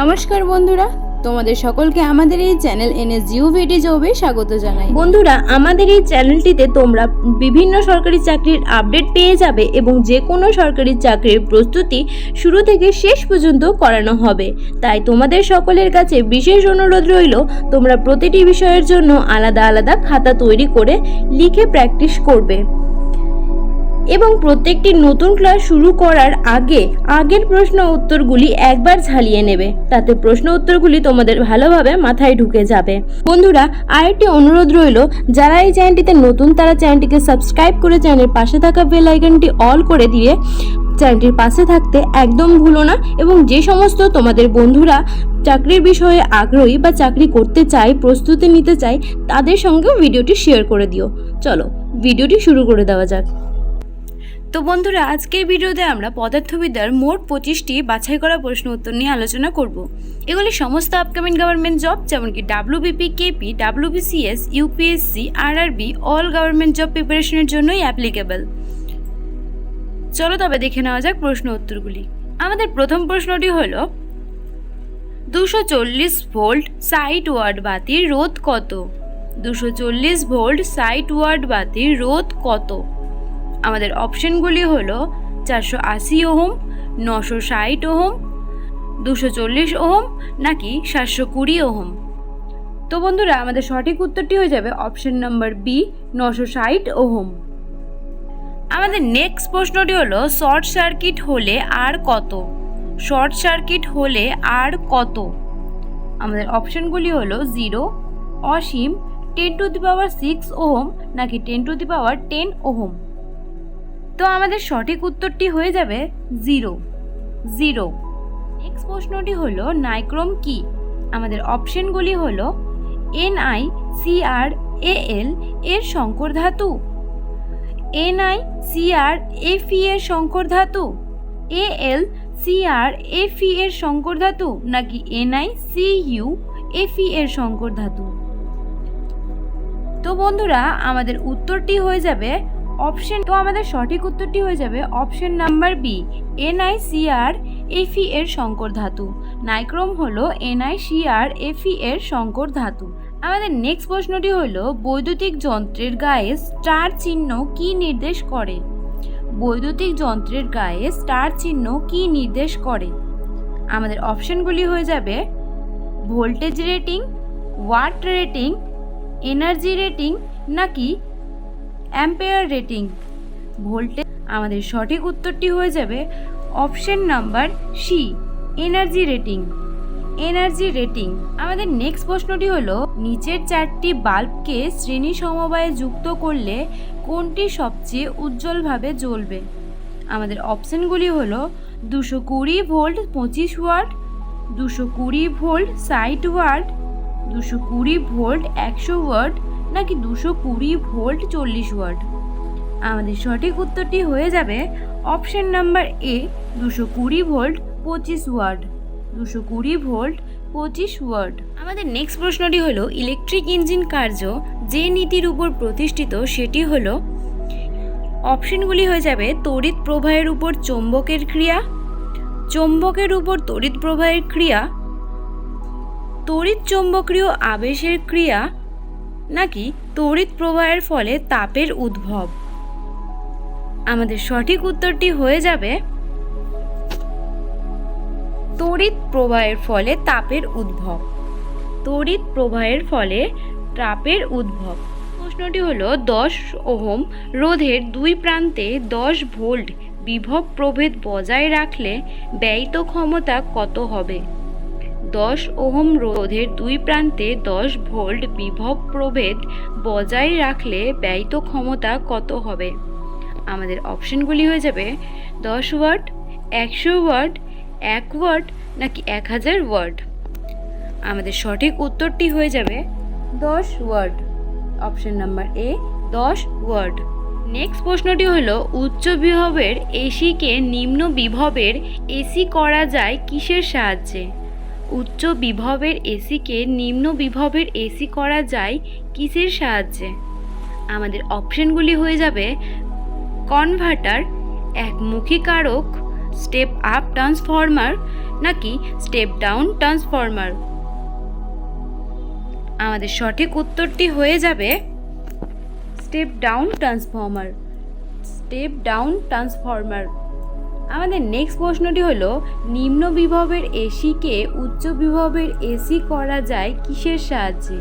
নমস্কার বন্ধুরা, তোমাদের সকলকে আমাদের এই চ্যানেল এনএস জিও ভিডি জবে স্বাগত জানাই। বন্ধুরা, আমাদের এই চ্যানেলটিতে তোমরা বিভিন্ন সরকারি চাকরির আপডেট পেয়ে যাবে এবং যে কোনো সরকারি চাকরির প্রস্তুতি শুরু থেকে শেষ পর্যন্ত করানো হবে। তাই তোমাদের সকলের কাছে বিশেষ অনুরোধ রইল, তোমরা প্রতিটি বিষয়ের জন্য আলাদা আলাদা খাতা তৈরি করে লিখে প্র্যাকটিস করবে। এবং প্রত্যেকটি নতুন ক্লাস শুরু করার আগে আগের প্রশ্ন উত্তরগুলি একবার ঝালিয়ে নেবে। তাতে প্রশ্ন উত্তরগুলি তোমাদের ভালোভাবে মাথায় ঢুকে যাবে। বন্ধুরা, আরেকটি অনুরোধ রইল, যারা এই চ্যানেলটিতে নতুন, তারা চ্যানেলটিকে সাবস্ক্রাইব করে চ্যানেলের পাশে থাকা বেল আইকনটি অল করে দিয়ে চ্যানেলটির পাশে থাকতে একদম ভুলো না এবং যে সমস্ত তোমাদের বন্ধুরা চাকরির বিষয়ে আগ্রহী বা চাকরি করতে চায়, প্রস্তুতি নিতে চায়, তাদের সঙ্গেও ভিডিওটি শেয়ার করে দিও। চলো, ভিডিওটি শুরু করে দেওয়া যাক। তো বন্ধুরা, আজকের ভিডিওতে আমরা পদার্থবিদ্যার মোট পঁচিশটি বাছাই করা প্রশ্ন উত্তর নিয়ে আলোচনা করব। এগুলি সমস্ত আপকামিং গভর্নমেন্ট জব যেমন কি WBP KP WBCS UPSC RRB all government job প্রিপারেশনের জন্যই অ্যাপ্লিকেবল চলো তবে দেখে নেওয়া যাক প্রশ্ন উত্তরগুলি। আমাদের প্রথম প্রশ্নটি হলো, দুশো চল্লিশ ভোল্ট সাইট ওয়ার্ড বাতির রোধ কত? দুশো চল্লিশ ভোল্ট সাইট ওয়ার্ড বাতির রোধ কত? আমাদের অপশনগুলি হলো চারশো আশি ওহম, নশো ষাট ওহম, দুশো চল্লিশ ওহম নাকি সাতশো কুড়ি ওহম। তো বন্ধুরা, আমাদের সঠিক উত্তরটি হয়ে যাবে অপশন নাম্বার বি, নশো ষাট ওহম। আমাদের নেক্সট প্রশ্নটি হলো, শর্ট সার্কিট হলে আর কত? শর্ট সার্কিট হলে আর কত? আমাদের অপশনগুলি হলো zero, Asim, ten to the power six ohm নাকি ten to the power ten ohm. তো আমাদের সঠিক উত্তরটি হয়ে যাবে জিরো। জিরো। নেক্সট প্রশ্নটি হলো নাইক্রোম কি? আমাদের অপশনগুলি হলো N I C R A L এর সংকর ধাতু, N I C R F E এর সংকর ধাতু, এ L C R F E এর সংকর ধাতু নাকি N I C U F E এর সংকর ধাতু। তো বন্ধুরা, আমাদের উত্তরটি হয়ে যাবে অপশন তো আমাদের সঠিক উত্তরটি হয়ে যাবে অপশন নাম্বার বি এনআইসিআর এফি এর সংকর ধাতু। নাইক্রোম হলো এনআইসিআর এফি এর সংকর ধাতু। আমাদের নেক্সট প্রশ্নটি হলো, বৈদ্যুতিক যন্ত্রের গায়ে স্টার চিহ্ন কি নির্দেশ করে? বৈদ্যুতিক যন্ত্রের গায়ে স্টার চিহ্ন কি নির্দেশ করে? আমাদের অপশনগুলি হয়ে যাবে, voltage rating watt rating energy rating নাকি অ্যাম্পেয়ার রেটিং। ভোল্টেজ আমাদের সঠিক উত্তরটি হয়ে যাবে option number C, energy rating. Energy rating. আমাদের নেক্সট প্রশ্নটি হলো, নিচের চারটি বাল্বকে শ্রেণি সমবায়ে যুক্ত করলে কোনটি সবচেয়ে উজ্জ্বলভাবে জ্বলবে? আমাদের অপশনগুলি হলো, দুশো কুড়ি ভোল্ট পঁচিশ ওয়াট, দুশো কুড়ি ভোল্ট ষাট ওয়াট, দুশো কুড়ি ভোল্ট একশো ওয়াট নাকি দুশো কুড়ি ভোল্ট চল্লিশ ওয়াট? আমাদের সঠিক উত্তরটি হয়ে যাবে অপশন নাম্বার এ, দুশো কুড়ি ভোল্ট পঁচিশ ওয়াট। দুশো কুড়ি ভোল্ট পঁচিশ ওয়াট। আমাদের নেক্সট প্রশ্নটি হলো ইলেকট্রিক ইঞ্জিন কার্য যে নীতির উপর প্রতিষ্ঠিত সেটি হলো, অপশনগুলি হয়ে যাবে তড়িৎ প্রবাহের উপর চৌম্বকের ক্রিয়া, চৌম্বকের উপর তড়িৎ প্রবাহের ক্রিয়া, তড়িৎ চৌম্বকীয় আবেশের ক্রিয়া নাকি তড়িৎ প্রবাহের ফলে তাপের উদ্ভব? আমাদের সঠিক উত্তরটি হয়ে যাবে তড়িৎ প্রবাহের ফলে তাপের উদ্ভব। তড়িৎ প্রবাহের ফলে তাপের উদ্ভব। প্রশ্নটি হলো, দশ ওহম রোধের দুই প্রান্তে দশ ভোল্ট বিভব প্রভেদ বজায় রাখলে ব্যয়িত ক্ষমতা কত হবে? দশ ওহম রোধের দুই প্রান্তে দশ ভোল্ট বিভব প্রভেদ বজায় রাখলে ব্যয়িত ক্ষমতা কত হবে? আমাদের অপশনগুলি হয়ে যাবে, দশ ওয়াট, একশো ওয়াট, এক ওয়াট নাকি এক হাজার ওয়াট? আমাদের সঠিক উত্তরটি হয়ে যাবে, দশ ওয়াট। অপশন নাম্বার এ, দশ ওয়াট। নেক্সট প্রশ্নটি হলো, উচ্চ বিভবের এসিকে নিম্ন বিভবের এসি করা যায় কিসের সাহায্যে? উচ্চ বিভবের এসিকে নিম্ন বিভবের এসি করা যায় কিসের সাহায্যে? আমাদের অপশনগুলি হয়ে যাবে কনভার্টার একমুখী কারক স্টেপ আপ ট্রান্সফর্মার নাকি স্টেপ ডাউন ট্রান্সফর্মার। আমাদের সঠিক উত্তরটি হয়ে যাবে step down transformer, step down transformer. আমাদের নেক্সট প্রশ্নটি হলো, নিম্ন বিভবের এসিকে উচ্চ বিভবের এসি করা যায় কিসের সাহায্যে?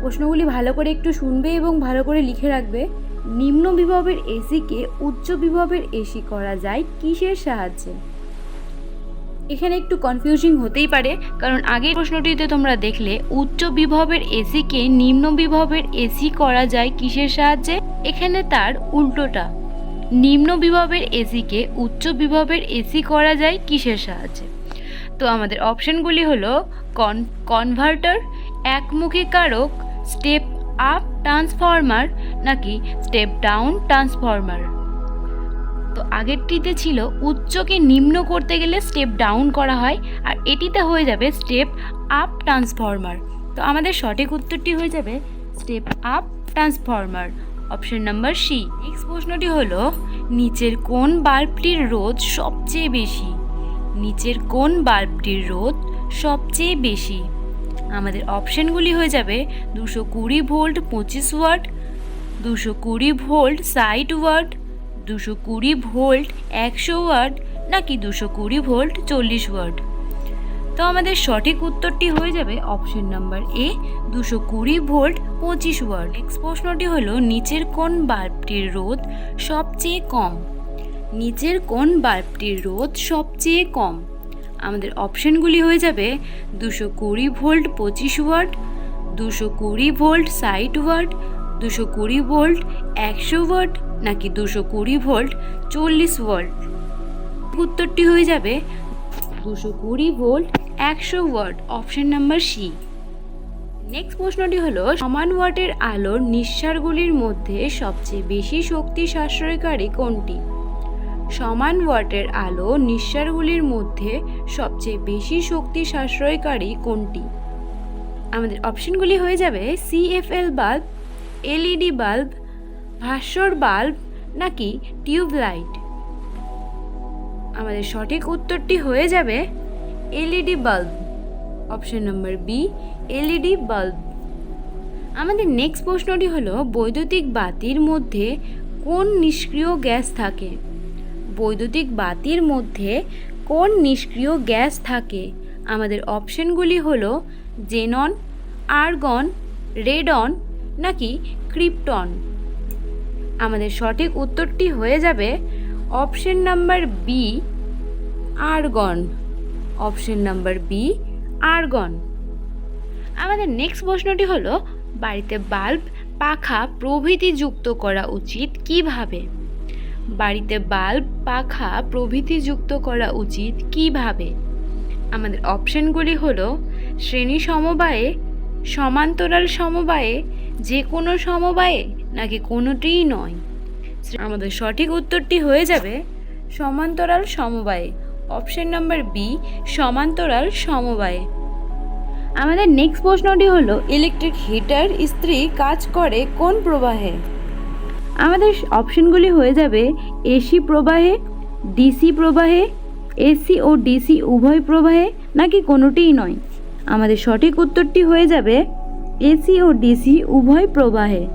প্রশ্নগুলি ভালো করে একটু শুনবে এবং ভালো করে লিখে রাখবে। নিম্ন বিভবের এসিকে উচ্চ বিভবের এসি করা যায় কিসের সাহায্যে? এখানে একটু কনফিউজিং হতেই পারে, কারণ আগের প্রশ্নটিতে তোমরা দেখলে, উচ্চ বিভবের এসিকে নিম্ন বিভবের এসি করা যায় কিসের সাহায্যে? এখানে তার উল্টোটা। নিম্ন বিভবের এসিকে উচ্চ বিভবের এসি করা যায় কিসের সাহায্যে? তো আমাদের অপশনগুলি হলো কন কনভার্টার একমুখী কারক স্টেপ আপ ট্রান্সফর্মার নাকি স্টেপ ডাউন ট্রান্সফর্মার তো আগেরটিতে ছিল উচ্চকে নিম্ন করতে গেলে স্টেপ ডাউন করা হয়, আর এটিতে হয়ে যাবে স্টেপ আপ ট্রান্সফর্মার তো আমাদের সঠিক উত্তরটি হয়ে যাবে step up transformer option number C next প্রশ্নটি হলো, নিচের কোন বাল্বটির রোধ সবচেয়ে বেশি? নিচের কোন বাল্বটির রোধ সবচেয়ে বেশি? আমাদের অপশানগুলি হয়ে যাবে, দুশো কুড়ি ভোল্ট পঁচিশ ওয়াট, দুশো কুড়ি ভোল্ট ষাট ওয়াট, দুশো কুড়ি ভোল্ট একশো ওয়াট, নাকি দুশো কুড়ি ভোল্ট চল্লিশ ওয়াট? তো আমাদের সঠিক উত্তরটি হয়ে যাবে অপশন নাম্বার এ দুশো কুড়ি ভোল্ট, পঁচিশ ওয়াট। নেক্সট প্রশ্নটি হলো, নিচের কোন বাল্বটির রোধ সবচেয়ে কম? নিচের কোন বাল্বটির রোধ সবচেয়ে কম? আমাদের অপশনগুলি হয়ে যাবে, দুশো কুড়ি ভোল্ট, পঁচিশ ওয়াট, দুশো কুড়ি ভোল্ট, ষাট ওয়াট, দুশো কুড়ি ভোল্ট, একশো ওয়াট, নাকি দুশো কুড়ি ভোল্ট, চল্লিশ ওয়াট। উত্তরটি হয়ে যাবে, দুশো কুড়ি ভোল্ট একশো watt option number C. Next প্রশ্নটি হলো, সমান ওয়াটের আলোর নিঃসারগুলির মধ্যে সবচেয়ে বেশি শক্তি সাশ্রয়কারী কোনটি? সমান ওয়াটের আলো নিঃসারগুলির মধ্যে সবচেয়ে বেশি শক্তি সাশ্রয়কারী কোনটি? আমাদের অপশনগুলি হয়ে যাবে, সিএফএল বাল্ব, এলইডি বাল্ব ভাস্বর বাল্ব নাকি টিউবলাইট? আমাদের সঠিক উত্তরটি হয়ে যাবে LED bulb. Option number B, LED bulb. আমাদের নেক্সট প্রশ্নটি হলো, বৈদ্যুতিক বাতির মধ্যে কোন নিষ্ক্রিয় গ্যাস থাকে? বৈদ্যুতিক বাতির মধ্যে কোন নিষ্ক্রিয় গ্যাস থাকে? আমাদের অপশনগুলি হলো, জেনন, আর্গন, রেডন নাকি ক্রিপ্টন? আমাদের সঠিক উত্তরটি হয়ে যাবে option number B, argon. Option number B argon. আমাদের নেক্সট প্রশ্নটি হলো, বাড়িতে বাল্ব পাখা প্রভৃতি যুক্ত করা উচিত কীভাবে? বাড়িতে বাল্ব পাখা প্রভৃতি যুক্ত করা উচিত কীভাবে? আমাদের অপশনগুলি হলো, শ্রেণি সমবায়ে, সমান্তরাল সমবায়ে যে কোনো সমবায়ে, নাকি কোনোটিই নয়। আমাদের সঠিক উত্তরটি হয়ে যাবে, সমান্তরাল সমবায়ে। অপশন নাম্বার বি, সমান্তরাল সমবায়ে। আমাদের নেক্সট প্রশ্নটি হলো ইলেকট্রিক হিটার ইস্ত্রি কাজ করে কোন প্রবাহে? আমাদের অপশনগুলি হয়ে যাবে, এসি প্রবাহে, ডিসি প্রবাহে, এসি ও ডিসি উভয় প্রবাহে, নাকি কোনোটিই নয়? আমাদের সঠিক উত্তরটি হয়ে যাবে, এসি ও ডিসি উভয় প্রবাহে।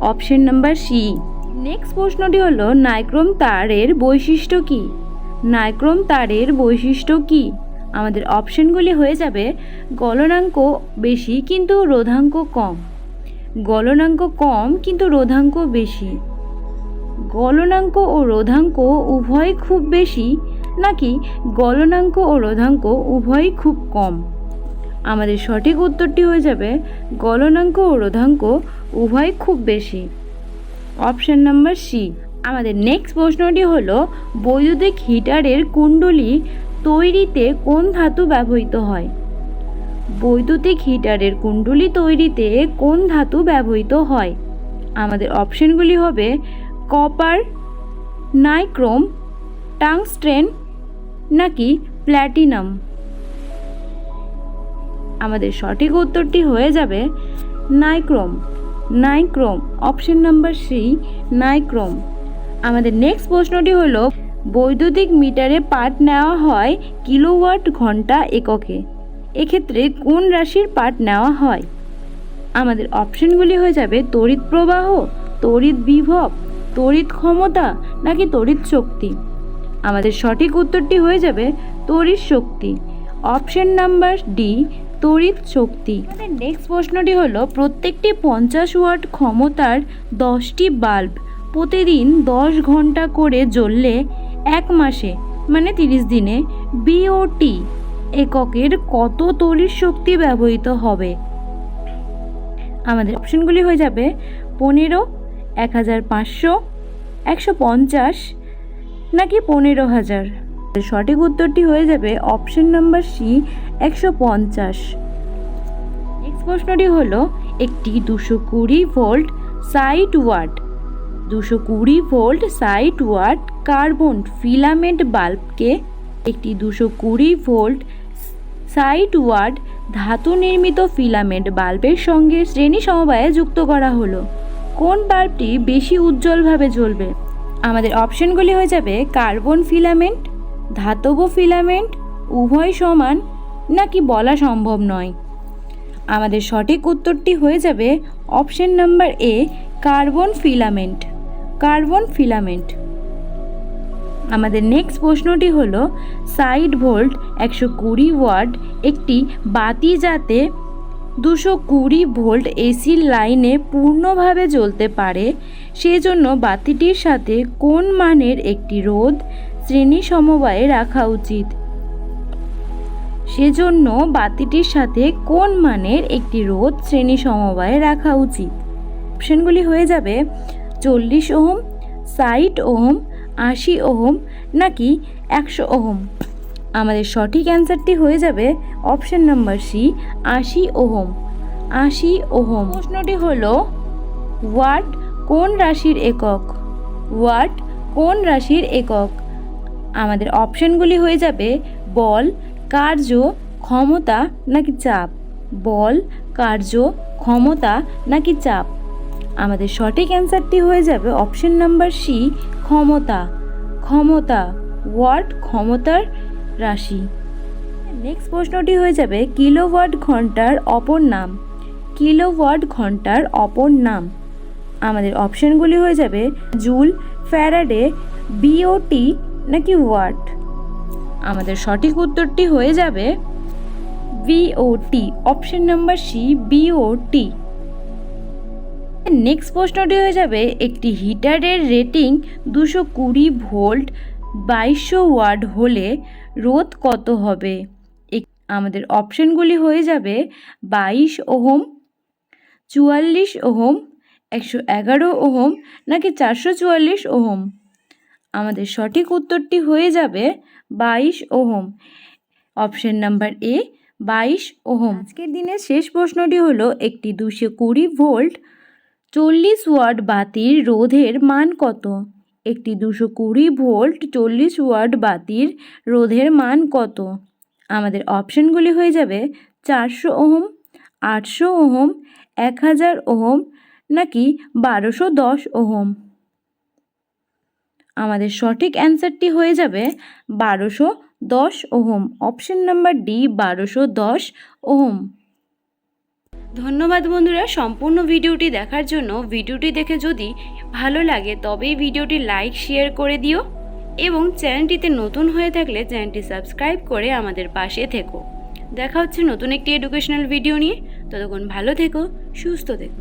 Option number C. নেক্সট প্রশ্নটি হলো, নাইক্রোম তারের বৈশিষ্ট্য কী? নাইক্রোম তারের বৈশিষ্ট্য কী? আমাদের অপশনগুলি হয়ে যাবে গলনাঙ্ক বেশি কিন্তু রোধাঙ্ক কম। গলনাঙ্ক কম কিন্তু রোধাঙ্ক বেশি। গলনাঙ্ক ও রোধাঙ্ক উভয় খুব বেশি নাকি গলনাঙ্ক ও রোধাঙ্ক উভয়ই খুব কম? আমাদের সঠিক উত্তরটি হয়ে যাবে গলনাঙ্ক ও রোধাঙ্ক উভয় খুব বেশি। অপশন নাম্বার সি আমাদের নেক্সট প্রশ্নটি হলো, বৈদ্যুতিক হিটারের কুণ্ডলী তৈরিতে কোন ধাতু ব্যবহৃত হয়? বৈদ্যুতিক হিটারের কুণ্ডলী তৈরিতে কোন ধাতু ব্যবহৃত হয়? আমাদের অপশনগুলি হবে কপার নাইক্রোম টাংস্ট্রেন নাকি প্ল্যাটিনাম আমাদের সঠিক উত্তরটি হয়ে যাবে nichrome nichrome option number C nichrome আমাদের নেক্সট প্রশ্নটি হলো, বৈদ্যুতিক মিটারে পাঠ নেওয়া হয় কিলোওয়াট ঘণ্টা এককে? এক্ষেত্রে কোন রাশির পাঠ নেওয়া হয়? আমাদের অপশনগুলি হয়ে যাবে তড়িৎ প্রবাহ, তড়িৎ বিভব, তড়িৎ ক্ষমতা, নাকি তড়িৎ শক্তি? আমাদের সঠিক উত্তরটি হয়ে যাবে তড়িৎ শক্তি। অপশন নাম্বার ডি তড়িৎ শক্তি। আমাদের নেক্সট প্রশ্নটি হলো, প্রত্যেকটি পঞ্চাশ ওয়াট ক্ষমতার দশটি বাল্ব প্রতিদিন দশ ঘণ্টা করে জ্বললে এক মাসে মানে তিরিশ দিনে বিওটি এককের কত তড়িৎ শক্তি ব্যবহৃত হবে? আমাদের অপশনগুলি হয়ে যাবে পনেরো, এক হাজার পাঁচশো, একশো পঞ্চাশ নাকি পনেরো হাজার। সঠিক উত্তরটি হয়ে যাবে অপশন নাম্বার সি, একশো পঞ্চাশ। নেক্সট প্রশ্নটি হলো, একটি দুশো কুড়ি ভোল্ট সাইট ওয়াট দুশো কুড়ি ভোল্ট সাইট ওয়াট কার্বন ফিলামেন্ট বাল্বকে একটি দুশো কুড়ি ভোল্ট সাইট ওয়াট ধাতু নির্মিত ফিলামেন্ট বাল্বের সঙ্গে শ্রেণি সমবায়ে যুক্ত করা হলো। কোন বাল্বটি বেশি উজ্জ্বলভাবে জ্বলবে? আমাদের অপশনগুলি হয়ে যাবে কার্বন ফিলামেন্ট, ধাতব ফিলামেন্ট, উভয় সমান নাকি বলা সম্ভব নয়। আমাদের সঠিক উত্তরটি হয়ে যাবে option number A, carbon filament. Carbon filament. আমাদের নেক্সট প্রশ্নটি হলো সাইড ভোল্ট একশো কুড়ি ওয়াট একটি বাতি যাতে দুশো কুড়ি ভোল্ট এসির লাইনে পূর্ণভাবে জ্বলতে পারে, সেজন্য বাতিটির সাথে কোন মানের একটি রোধ শ্রেণি সমবায়ে রাখা উচিত? সেজন্য বাতিটির সাথে কোন মানের একটি রোধ শ্রেণি সমবায়ে রাখা উচিত? অপশনগুলি হয়ে যাবে চল্লিশ ওহম, ষাট ওহম, আশি ওহম নাকি একশো ওহম? আমাদের সঠিক অ্যান্সারটি হয়ে যাবে অপশন নাম্বার সি, আশি ওহম। আশি ওহম। প্রশ্নটি হলো, ওয়াট কোন রাশির একক? ওয়াট কোন রাশির একক? আমাদের অপশনগুলি হয়ে যাবে বল, কার্য, ক্ষমতা নাকি চাপ। বল, কার্য, ক্ষমতা নাকি চাপ। আমাদের সঠিক অ্যান্সারটি হয়ে যাবে অপশন নাম্বার সি, ক্ষমতা। ক্ষমতা, ওয়াট ক্ষমতার রাশি। নেক্সট প্রশ্নটি হয়ে যাবে, কিলোওয়াট ঘণ্টার অপর নাম। কিলোওয়াট ঘণ্টার অপর নাম। আমাদের অপশনগুলি হয়ে যাবে, জুল, ফ্যারাডে বিওটি নাকি ওয়াট। আমাদের সঠিক উত্তরটি হয়ে যাবে BOT option number C BOT next প্রশ্নটি হয়ে যাবে, একটি হিটারের রেটিং দুশো কুড়ি ভোল্ট বাইশশো ওয়াট হলে রোধ কত হবে? আমাদের অপশনগুলি হয়ে যাবে বাইশ ওহম, চুয়াল্লিশ ওহম, একশো এগারো ওহম নাকি চারশো চুয়াল্লিশ ওহম? আমাদের সঠিক উত্তরটি হয়ে যাবে বাইশ ওহম। অপশন নাম্বার এ বাইশ ওহম। আজকের দিনের শেষ প্রশ্নটি হলো, একটি দুশো কুড়ি ভোল্ট চল্লিশ ওয়াট বাতির রোধের মান কত? একটি দুশো কুড়ি ভোল্ট চল্লিশ ওয়াট বাতির রোধের মান কত? আমাদের অপশনগুলি হয়ে যাবে চারশো ওহম, আটশো ওহম, এক হাজার ওহম নাকি বারোশো দশ ওহম? আমাদের সঠিক অ্যান্সারটি হয়ে যাবে বারোশো দশ ওহম। অপশন নাম্বার ডি, বারোশো দশ ওহম। ধন্যবাদ বন্ধুরা, সম্পূর্ণ ভিডিওটি দেখার জন্য ভিডিওটি দেখে যদি ভালো লাগে তবেই ভিডিওটি লাইক, শেয়ার করে দিও এবং চ্যানেলটিতে নতুন হয়ে থাকলে চ্যানেলটি সাবস্ক্রাইব করে আমাদের পাশে থেকো। দেখা হচ্ছে নতুন একটি এডুকেশনাল ভিডিও নিয়ে। ততক্ষণ ভালো থেকো, সুস্থ থেকো।